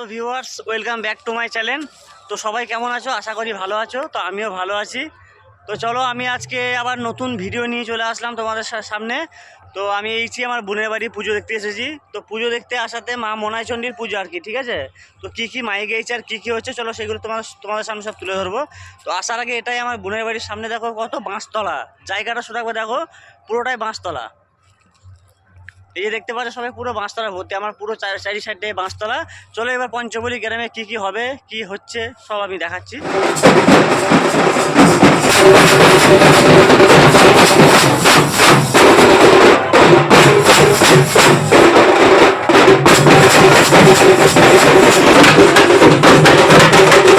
Hello viewers, welcome back to my channel. তো সবাই কেমন আছো? আশা করি ভালো আছো। তো আমিও ভালো আছি। তো চলো, আমি আজকে আবার নতুন ভিডিও নিয়ে চলে আসলাম তোমাদের সামনে। তো আমি এইছি আমার বোনের বাড়ি পুজো দেখতে এসেছি। তো পুজো দেখতে আসাতে মা মনাই চণ্ডীর পুজো আর কি, ঠিক আছে? তো কী কী মাইক গেছে আর কী কী হচ্ছে, চলো সেগুলো তোমার তোমাদের সামনে সব তুলে ধরবো। তো আসার আগে এটাই আমার বোনের বাড়ির সামনে দেখো কত বাঁশতলা। জায়গাটা শুধু দেখো, পুরোটাই বাঁশতলা। এই যে দেখতে পাচ্ছ সবাই পুরো বাঁশতলা ভর্তি, আমার পুরো চার- চারি সাইডে বাঁশতলা। চলো এবার পঞ্চবলী গ্রামে কি কি হবে, কি হচ্ছে, সব আমি দেখাচ্ছি। এই যে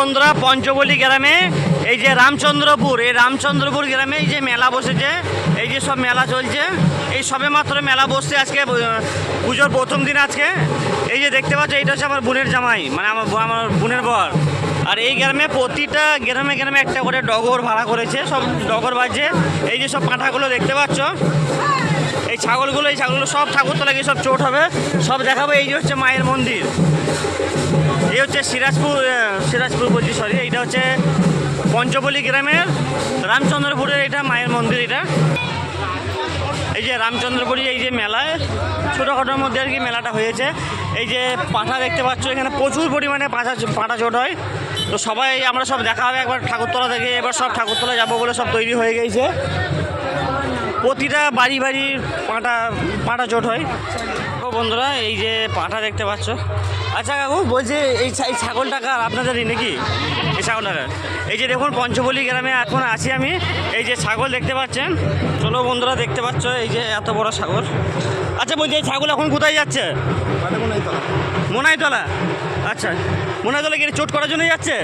বন্ধুরা, পঞ্চবলী গ্রামে এই যে রামচন্দ্রপুর, এই রামচন্দ্রপুর গ্রামে এই যে মেলা বসেছে, এই যে সব মেলা চলছে, এই সবে মাত্র মেলা বসছে আজকে পুজোর প্রথম দিন আজকে। এই যে দেখতে পাচ্ছ, এইটা হচ্ছে আমার বোনের জামাই মানে আমার আমার বোনের বর। আর এই গ্রামে প্রতিটা গ্রামে গ্রামে একটা করে ডগর ভাড়া করেছে, সব ডগর বাজছে, এই যে সব পাঁঠাগুলো দেখতে পাচ্ছ, এই ছাগলগুলো এই ছাগলগুলো সব ঠাকুর তোলাকে সব চোট হবে, সব দেখাবো, এই যে হচ্ছে মায়ের মন্দির। এই হচ্ছে সিরাজপুর সিরাজপুর বলছি সরি এইটা হচ্ছে পঞ্চপল্লী গ্রামের রামচন্দ্রপুরের এটা মায়ের মন্দির এটা। এই যে রামচন্দ্রপুরী এই যে মেলায়, ছোটোখাটোর মধ্যে আর কি মেলাটা হয়েছে। এই যে পাঁঠা দেখতে পাচ্ছ, এখানে প্রচুর পরিমাণে পাঠা পাঁঠা চোট হয়। তো সবাই, আমরা সব দেখা হবে একবার ঠাকুরতলা থেকে, এবার সব ঠাকুরতলা যাব বলে সব তৈরি হয়ে গেছে। প্রতিটা বাড়ি বাড়ি পাঁটা পাঁটা চোট হয়। বন্ধুরা, এই যে পাঠা দেখতে পাচ্ছ। আচ্ছা কাকু, বলছি এই এই ছাগলটা কার? আপনাদেরই নাকি? এই ছাগলটা কার? এই যে দেখুন পঞ্চবলী গ্রামে এখন আছি আমি। এই যে ছাগল দেখতে পাচ্ছেন। চলো বন্ধুরা, দেখতে পাচ্ছ এই যে এত বড় ছাগল। আচ্ছা বলছি এই ছাগল এখন কোথায় যাচ্ছে? মোনাইতলা। আচ্ছা মোনাইতলা কি চোট করার জন্য যাচ্ছে?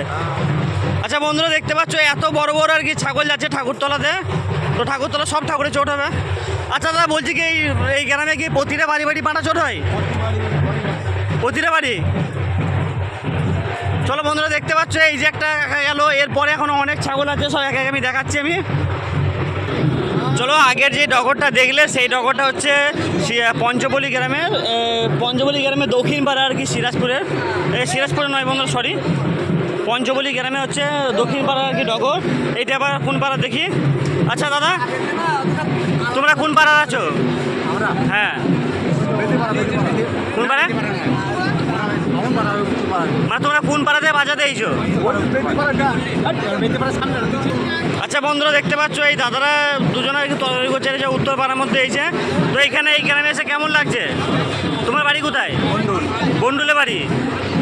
আচ্ছা বন্ধুরা, দেখতে পাচ্ছ এত বড় বড় আর কি ছাগল যাচ্ছে ঠাকুরতলাতে। তো ঠাকুরতলা সব ঠাকুরে চোট হবে। আচ্ছা দাদা, বলছি কি, এই এই গ্রামে কি প্রতিটা বাড়ি বাড়ি পাটা চোট হয়? প্রতিটা বাড়ি। চলো বন্ধুরা, দেখতে পাচ্ছ, এই যে একটা গেল, এরপরে এখনও অনেক ছাগল আছে, সব একে একে আমি দেখাচ্ছি আমি। চলো, আগের যে ডগরটা দেখলে, সেই ডগরটা হচ্ছে পঞ্চবলী গ্রামের পঞ্চবলী গ্রামের দক্ষিণ পাড়া আর কি, সিরাজপুরের। সিরাজপুরের নয় বন্ধু সরি পঞ্চবলী গ্রামে হচ্ছে দক্ষিণ পাড়া আর কি ডগর। এইটা আবার কোন পাড়া দেখি? আচ্ছা দাদা। তোমরা কোন পাড়ার আছো? হ্যাঁ। কোন পাড়া মানে তোমরা কোন পাড়াতে বাজাতে এইছো আচ্ছা বন্ধুরা দেখতে পাচ্ছ এই দাদারা দুজনে একটু তরকারি করছে যে উত্তর পাড়ার মধ্যে এইছে তো এইখানে এই গ্রামে এসে কেমন লাগছে? তোমার বাড়ি কোথায়? বন্ডুলে বাড়ি।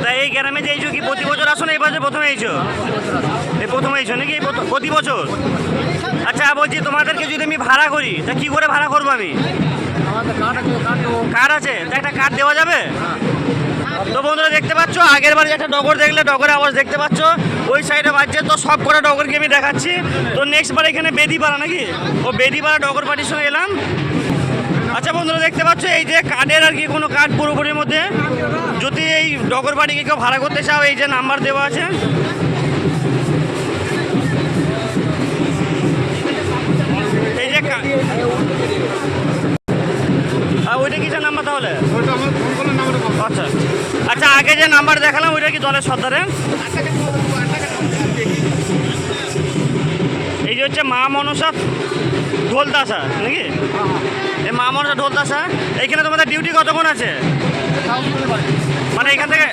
তা এই গ্রামে যে এইছো কি প্রতি বছর আসো না এই বছর প্রথমে এইছো এই প্রথম এইছো নাকি প্রতি বছর? আচ্ছা বলছি, তোমাদেরকে যদি আমি ভাড়া করি, তা কি করে ভাড়া করব আমি? কার্ড আছে, তা একটা কার্ড দেওয়া যাবে? তো বন্ধুরা, দেখতে পাচ্ছ, আগের বারে একটা ডগর দেখলে, ডগরের আওয়াজ দেখতে পাচ্ছ, ওই সাইডে বাজছে, তো সব কটা ডগরকে আমি দেখাচ্ছি। তো নেক্সট বার এখানে বেদিপাড়া নাকি? ও বেদিপাড়া ডগর পার্টির সঙ্গে এলাম। আচ্ছা বন্ধুরা, দেখতে পাচ্ছ, এই যে কার্ডের আর কি কোনো কার্ড পুরোপুরির মধ্যে। যদি এই ডগর বাড়িকে কেউ ভাড়া করতে চাও, এই যে নাম্বার দেওয়া আছে। আর ওইটা কিসের নাম্বার তাহলে? আচ্ছা। আচ্ছা আগে যে নাম্বার দেখালাম ওইটা কি দলের সর্দারে? এই যে হচ্ছে মা মনসা ঢোলতাসা নাকি? এই মা মনসা ঢোলতাসা এইখানে তোমাদের ডিউটি কতক্ষণ আছে? মানে এখান থেকে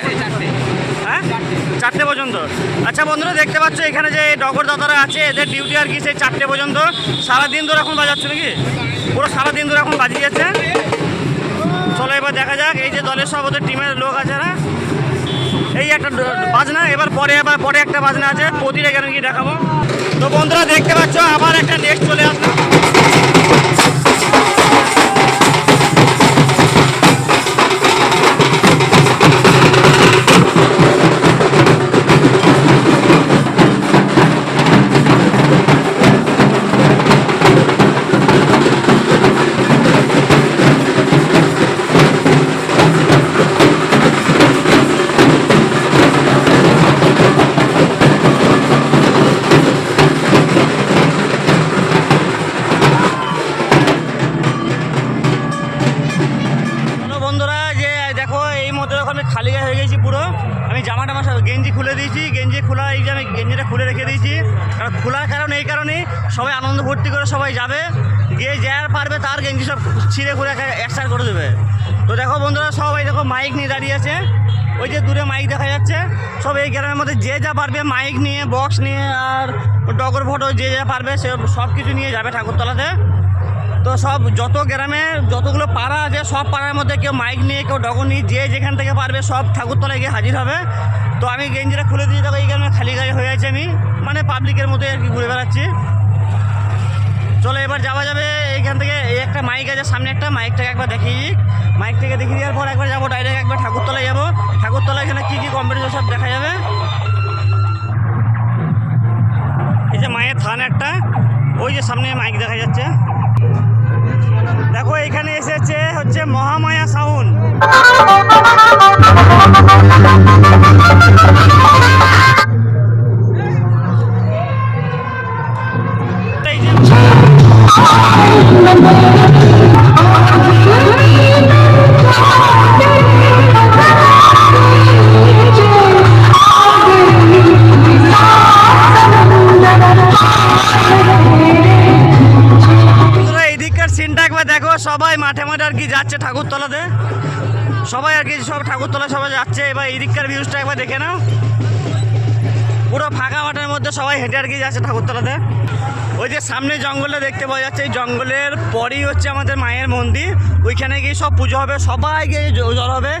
চারটে পর্যন্ত। আচ্ছা বন্ধুরা, দেখতে পাচ্ছ এখানে যে ডগর দাদারা আছে, এদের ডিউটি আর কি সেই চারটে পর্যন্ত। সারাদিন ধরে এখন বাজাচ্ছ নাকি? পুরো সারাদিন ধরে এখন বাজিয়ে যাচ্ছে চলো এবার দেখা যাক, এই যে দলের সব ওদের টিমের লোক আছে না? এই একটা বাজনা, এবার পরে এবার পরে একটা বাজনা আছে প্রতিটা কেন কি দেখাবো। তো বন্ধুরা, দেখতে পাচ্ছ, আবার একটা নেক্সট চলে আসলো। খালি হয়ে গেছি পুরো। আমি জামাটা আমার গেঞ্জি খুলে দিয়েছি, গেঞ্জি খোলা এই যে আমি গেঞ্জিটা খুলে রেখে দিয়েছি। কারণ খোলার কারণ এই কারণেই সবাই আনন্দ ভর্তি করে সবাই যাবে। গিয়ে যার পারবে তার গেঞ্জি সব ছিঁড়ে করে একসার করে দেবে। তো দেখো বন্ধুরা, সবাই দেখো মাইক নিয়ে দাঁড়িয়ে আছে। ওই যে দূরে মাইক দেখা যাচ্ছে। সব এই গ্রামের মধ্যে যে যা পারবে মাইক নিয়ে বক্স নিয়ে আর ডগর ফটো যে যা পারবে সে সব কিছু নিয়ে যাবে ঠাকুরতলাতে। তো সব যত গ্রামে যতগুলো পাড়া আছে, সব পাড়ার মধ্যে কেউ মাইক নিয়ে, কেউ ডগর নিয়ে, যে যেখান থেকে পারবে সব ঠাকুরতলায় গিয়ে হাজির হবে। তো আমি গেঞ্জিটা খুলে দিয়ে দেখো এই গ্রামে খালি গাড়ি হয়ে আছে আমি। মানে পাবলিকের মতো আর কি ঘুরে বেড়াচ্ছি। চলো এবার যাওয়া যাবে এইখান থেকে। এই একটা মাইক আছে, সামনে একটা মাইকটাকে একবার দেখিয়ে মাইকটাকে দেখিয়ে দেওয়ার পর একবার যাব ডাইরেক্ট একবার ঠাকুরতলায় যাব। ঠাকুরতলায় এখানে কী কী কম্পিটিশন সব দেখা যাবে? এই যে মায়ের থান একটা, ওই যে সামনে মাইক দেখা যাচ্ছে। দেখো এখানে এসেছে হচ্ছে মহামায়া সাউন্ড। সবাই মাঠে মাঠে আর কি যাচ্ছে ঠাকুরতলাতে। সবাই আর কি সব ঠাকুরতলা সবাই যাচ্ছে। এবার এদিককার ভিউজটা একবার দেখে নাও। পুরো ফাঁকা মাঠের মধ্যে সবাই হেঁটে আর কি যাচ্ছে ঠাকুরতলাতে। ওই যে সামনে জঙ্গলে দেখতে পাওয়া যাচ্ছে। এই জঙ্গলের পরেই হচ্ছে আমাদের মায়ের মন্দির। ওইখানে গিয়ে সব পুজো হবে, সবাই গিয়ে জল হবে।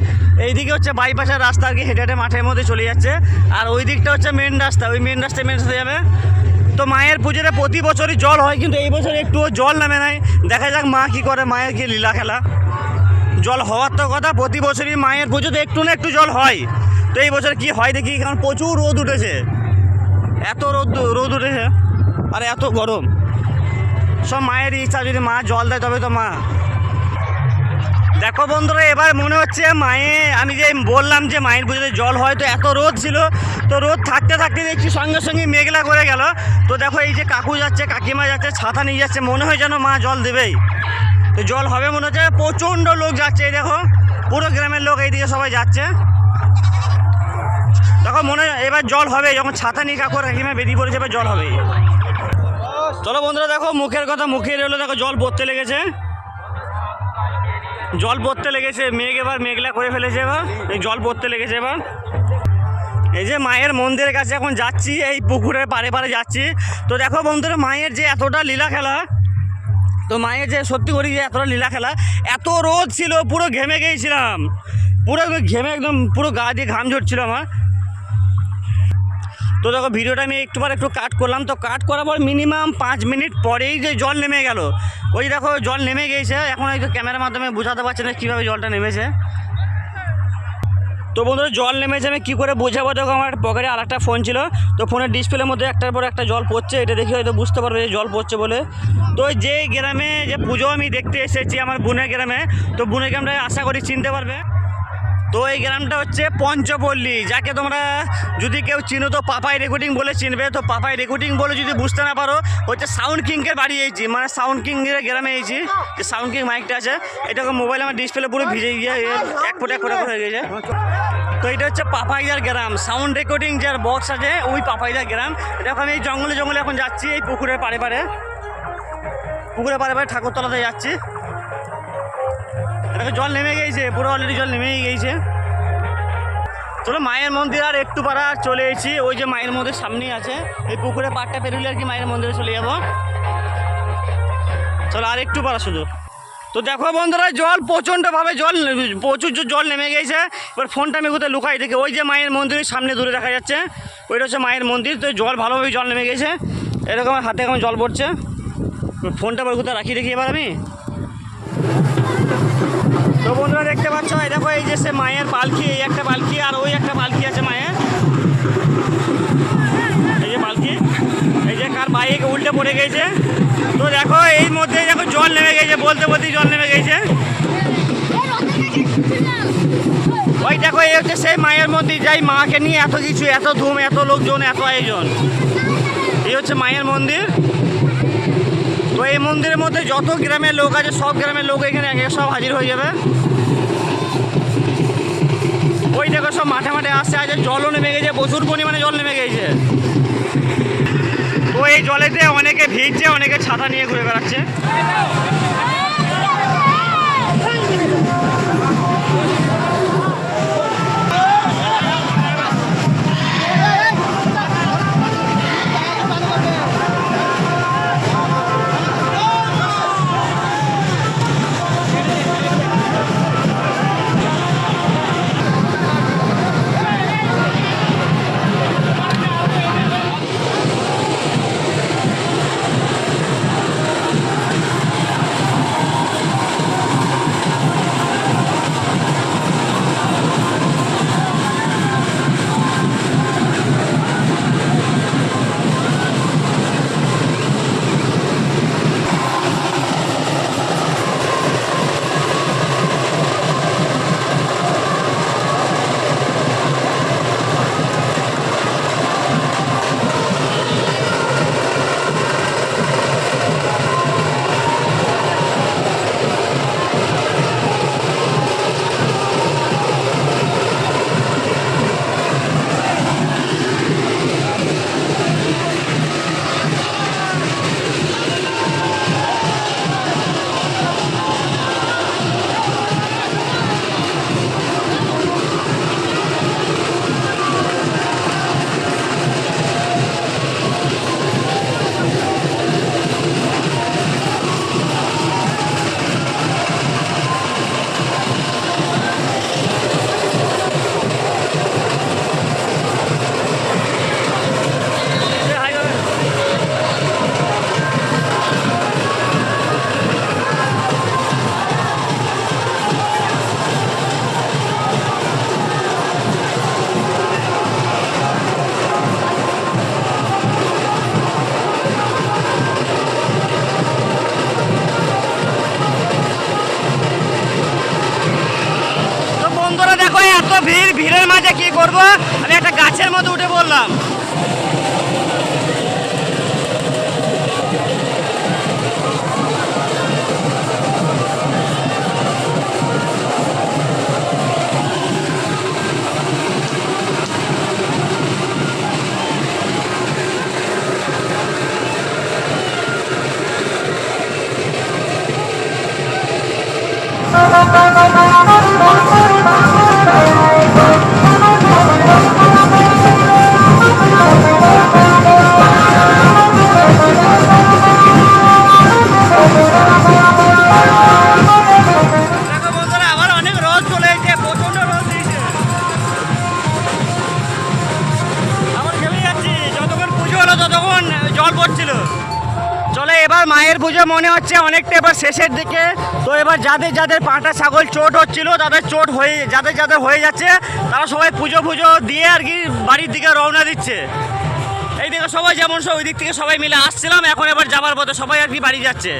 এইদিকে হচ্ছে বাইপাসের রাস্তা আর কি হেঁটে হেঁটে মাঠের মধ্যে চলে যাচ্ছে। আর ওই দিকটা হচ্ছে মেন রাস্তা। ওই মেন রাস্তায় মেন রাস্তা যাবে। তো মায়ের পুজোতে প্রতি বছরই জল হয়, কিন্তু এই বছর একটুও জল নামে নাই। দেখা যাক মা কি করে, মায়ের কি লীলা খেলা। জল হওয়ার তো কথা, প্রতি বছরই মায়ের পুজোতে একটু না একটু জল হয়। তো এই বছর কি হয় দেখি, কারণ প্রচুর রোদ উঠেছে। এত রোদ রোদ উঠেছে, আর এত গরম। সব মায়ের ইচ্ছা, যদি মা জল দেয় তবে তো মা দেখো বন্ধুরা, এবার মনে হচ্ছে মায়ে, আমি যে বললাম যে মায়ের পুজোতে জল হয়, তো এত রোদ ছিল, তো রোদ থাকতে থাকতে দেখছি সঙ্গে সঙ্গে মেঘলা করে গেল। তো দেখো এই যে কাকু যাচ্ছে, কাকিমা যাচ্ছে, ছাতা নিয়ে যাচ্ছে, মনে হয় যেন মা জল দেবেই। তো জল হবে মনে হচ্ছে, প্রচণ্ড লোক যাচ্ছে, এই দেখো, পুরো গ্রামের লোক এইদিকে সবাই যাচ্ছে। দেখো মনে এবার জল হবে, যখন ছাতা নিয়ে কাকু কাকিমা বেরিয়ে পড়েছে, এবার জল হবে চলো বন্ধুরা, দেখো মুখের কথা মুখে রইল, দেখো জল পড়তে লেগেছে। জল পড়তে লেগেছে, মেঘ এবার মেঘলা করে ফেলেছে এবার। জল পড়তে লেগেছে এবার। এই যে মায়ের মন্দিরের কাছে এখন যাচ্ছি, এই পুকুরের পারে পারে যাচ্ছি। তো দেখো বন্ধুরা, মায়ের যে এতটা লীলা খেলা, তো মায়ের যে সত্যি করি যে এতটা লীলা খেলা, এত রোদ ছিল, পুরো ঘেমে গিয়েছিলাম। পুরো ঘেমে একদম পুরো গা দিয়ে ঘাম ঝরছিল আমার। তো দেখো ভিডিওটা আমি একটু পর একটু কাট করলাম। তো কাট করার পর মিনিমাম পাঁচ মিনিট পরেই যে জল নেমে গেল, ওই দেখো জল নেমে গিয়েছে। এখন তো ক্যামেরার মাধ্যমে বোঝাতে পারছে না কীভাবে জলটা নেমেছে। তো বন্ধুরা, জল নেমেছে আমি কী করে বোঝাবো? দেখো আমার পকেটে আর একটা ফোন ছিল। তো ফোনের ডিসপ্লের মধ্যে একটার পর একটা জল পড়ছে। এটা দেখে হয়তো বুঝতে পারবে যে জল পড়ছে বলে। তো যে গ্রামে যে পুজো আমি দেখতে এসেছি আমার বোনের গ্রামে, তো বোনের গ্রামটা আশা করি চিনতে পারবে। তো এই গ্রামটা হচ্ছে পঞ্চপল্লী। যাকে তোমরা যদি কেউ চিনো, তো পাপাই রেকর্ডিং বলে চিনবে। তো পাপাই রেকর্ডিং বলে যদি বুঝতে না পারো, হচ্ছে সাউন্ড কিংকে বাড়ি এইছি মানে সাউন্ড কিংয়ের গ্রামে এইছি যে সাউন্ড কিং মাইকটা আছে, এটাকে মোবাইল আমার ডিসপ্লে পুরো ভিজে গিয়ে এক ফুট এক ফুট হয়ে গেছে। তো এটা হচ্ছে পাপাইদার গ্রাম। সাউন্ড রেকর্ডিং যার বক্স আছে, ওই পাপাইদার গ্রাম। দেখো আমি এই জঙ্গলে জঙ্গলে এখন যাচ্ছি, এই পুকুরের পাড়ে পাড়ে। পুকুরের পাড়ে পাড়ে ঠাকুরতলাতে যাচ্ছি। জল নেমে গিয়েছে পুরো অলরেডি জল নেমেই গিয়েছে চলো মায়ের মন্দির আর একটু পাড়া চলে এসেছি। ওই যে মায়ের মন্দির সামনেই আছে। এই পুকুরে পাড়টা পেরোলে আর কি মায়ের মন্দিরে চলে যাব। চলো আর একটু পাড়া শুধু তো দেখো বন্ধুরা, জল প্রচণ্ডভাবে জল প্রচুর জল নেমে গেছে। এবার ফোনটা আমি কোথায় লুকাই? দেখি, ওই যে মায়ের মন্দিরের সামনে দূরে দেখা যাচ্ছে। ওইটা হচ্ছে মায়ের মন্দির। তো জল ভালোভাবে জল নেমে গেছে। এরকম হাতে এখন জল পড়ছে। ফোনটা এবার কোথায় রাখি দেখি এবার আমি। বন্ধুরা দেখতে পাচ্ছ, এই দেখো, এই যে সে মায়ের পালকি এই একটা পালকি আর ওই একটা পালকি আছে মায়ের। এই যে পালকি এই যে কার বাইক উল্টে পড়ে গেছে। তো দেখো, এই মধ্যে দেখো জল নেমে গেছে, বলতে বলতেই জল নেমে গেছে। ওই দেখো, এই হচ্ছে সেই মায়ের মন্দির যাই মাকে নিয়ে এত কিছু, এত ধুম, এত লোকজন, এত আয়োজন। এই হচ্ছে মায়ের মন্দির। তো এই মন্দিরের মধ্যে যত গ্রামের লোক আছে, সব গ্রামের লোক এখানে এক সব হাজির হয়ে যাবে। ওই দেখো সব মাঠে মাঠে আসছে আছে জলও নেমে গেছে, প্রচুর পরিমাণে জল নেমে গেছে। তো এই জলেতে অনেকে ভিজছে, অনেকে ছাতা নিয়ে ঘুরে বেড়াচ্ছে। করব? আমি একটা গাছের মধ্যে উঠে বললাম পুজো মনে হচ্ছে অনেকটা এবার শেষের দিকে। তো এবার যাদের যাদের পাঁটা ছাগল চোট হচ্ছিল, তাদের চোট হয়ে, যাদের যাদের হয়ে যাচ্ছে, তারা সবাই পুজো পুজো দিয়ে আর কি বাড়ির দিকে রওনা দিচ্ছে। এই দিকে সবাই যেমন সব ওই দিক থেকে সবাই মিলে আসছিলাম, এখন এবার যাবার পথে সবাই আর কি বাড়ি যাচ্ছে।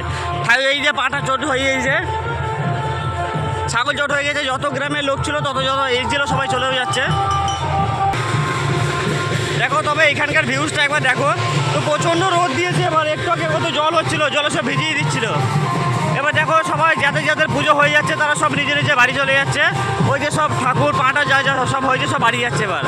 এই যে পাটা চোট হয়ে গেছে ছাগল চোট হয়ে গেছে, যত গ্রামের লোক ছিল তত যত এই ছিল সবাই চলেও যাচ্ছে। দেখো, তবে এখানকার ভিউজটা একবার দেখো। তো প্রচণ্ড রোদ দিয়েছে, এবার একটু আগে কত জল হচ্ছিল, জল সব ভিজিয়ে দিচ্ছিল। এবার দেখো, সবাই যাদের যাদের পুজো হয়ে যাচ্ছে, তারা সব নিজে নিজে বাড়ি চলে যাচ্ছে। ওই যে সব ঠাকুর, পাঁটা যা যা সব হয়েছে সব বাড়ি যাচ্ছে এবার।